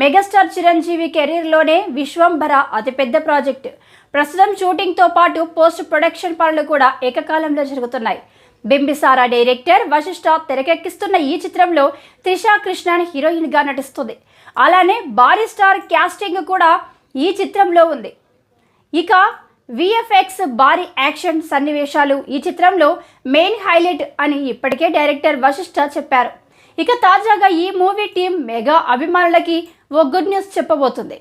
Megastar Chiranjeevi కెరీర్లోనే Vishwambhara అతిపెద్ద project. ప్రస్తుతం షూటింగ్తో పాటు పోస్ట్ ప్రొడక్షన్ పనులు కూడా ఏకకాలంలో జరుగుతున్నాయి. బింబిసారా డైరెక్టర్ వశిష్ఠ తెరకెక్కిస్తున్న ఈ చిత్రంలో త్రిషా కృష్ణన్ హీరోయిన్గా నటిస్తుంది. అలానే భారీ స్టార్ క్యాస్టింగ్ కూడా ఈ చిత్రంలో ఉంది. ఇక విఎఫ్ఎక్స్ భారీ యాక్షన్ సన్నివేశాలు ఈ చిత్రంలో మెయిన్ హైలైట్ అని ఇప్పటికే డైరెక్టర్ వశిష్ఠ చెప్పారు. ఇక తాజాగా ఈ మూవీ టీం మెగా అభిమానులకి ఓ గుడ్ న్యూస్ చెప్పబోతుంది.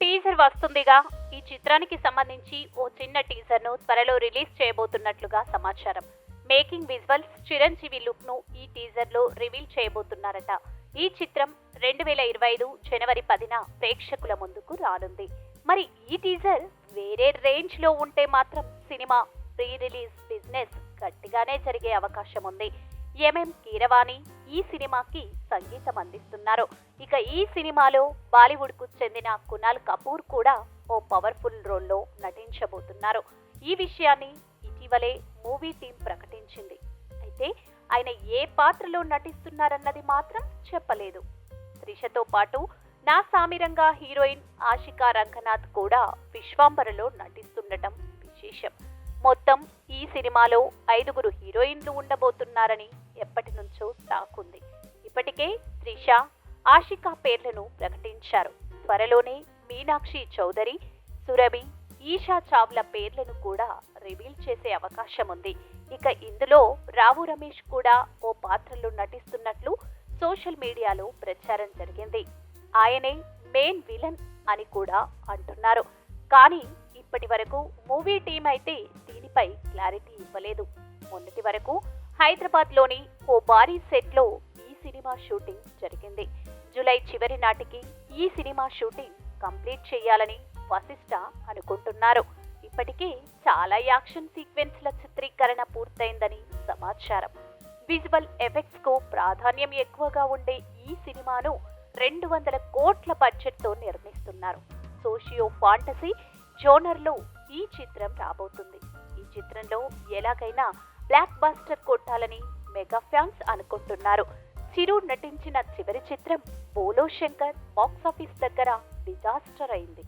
టీజర్ వస్తుందిగా. ఈ చిత్రానికి సంబంధించి ఓ చిన్న టీజర్ను త్వరలో రిలీజ్ చేయబోతున్నట్లుగా సమాచారం. మేకింగ్ విజువల్స్ చిరంజీవి లుక్ను ఈ టీజర్లో రివీల్ చేయబోతున్నారట. ఈ చిత్రం రెండు వేల ఇరవై ఐదు జనవరి పదిన ప్రేక్షకుల ముందుకు రానుంది. మరి ఈ టీజర్ వేరే రేంజ్లో ఉంటే మాత్రం సినిమా ప్రీ రిలీజ్ బిజినెస్ గట్టిగానే జరిగే అవకాశం ఉంది ఎంఎం కీరవాణి ఈ సినిమాకి సంగీతం అందిస్తున్నారు. ఇక ఈ సినిమాలో బాలీవుడ్కు చెందిన కునాల్ కపూర్ కూడా ఓ పవర్ఫుల్ రోల్లో నటించబోతున్నారు. ఈ విషయాన్ని ఇటీవలే మూవీ టీం ప్రకటించింది. అయితే ఆయన ఏ పాత్రలో నటిస్తున్నారన్నది మాత్రం చెప్పలేదు. త్రిషతో పాటు నా సామిరంగా హీరోయిన్ ఆశికా రంగనాథ్ కూడా విశ్వాంబరలో నటిస్తుండటం విశేషం. మొత్తం ఈ సినిమాలో ఐదుగురు హీరోయిన్లు ఉండబోతున్నారని ఎప్పటి నుంచో తాకుంది ఇప్పటికే త్రిష ఆషికా పేర్లను ప్రకటించారు. త్వరలోనే మీనాక్షి చౌదరి సురభి ఈషా చావ్లా పేర్లను కూడా రివీల్ చేసే అవకాశం ఉంది ఇక ఇందులో రావు రమేష్ కూడా ఓ పాత్రలో నటిస్తున్నట్లు సోషల్ మీడియాలో ప్రచారం జరిగింది. ఆయనే మెయిన్ విలన్ అని కూడా అంటున్నారు. కానీ ఇప్పటి వరకు మూవీ టీం అయితే దీనిపై క్లారిటీ ఇవ్వలేదు. మొన్నటి వరకు హైదరాబాద్లోని ఓ భారీ సెట్లో ఈ సినిమా షూటింగ్ జరిగింది. జూలై చివరి నాటికి ఈ సినిమా షూటింగ్ కంప్లీట్ చేయాలని వశిష్ట అనుకుంటున్నారు. ఇప్పటికే చాలా యాక్షన్ సీక్వెన్స్ల చిత్రీకరణ పూర్తయిందని సమాచారం. విజువల్ ఎఫెక్ట్స్కు ప్రాధాన్యం ఎక్కువగా ఉండే ఈ సినిమాను రెండు వందల కోట్ల బడ్జెట్తో నిర్మిస్తున్నారు. సోషియో ఫాంటసీ జోనర్లో ఈ చిత్రం రాబోతుంది. ఈ చిత్రంలో ఎలాగైనా బ్లాక్ బాస్టర్ కొట్టాలని మెగా ఫ్యాన్స్ అనుకుంటున్నారు. చిరు నటించిన చివరి చిత్రం బోలో శంకర్ బాక్సాఫీస్ దగ్గర డిజాస్టర్ అయింది.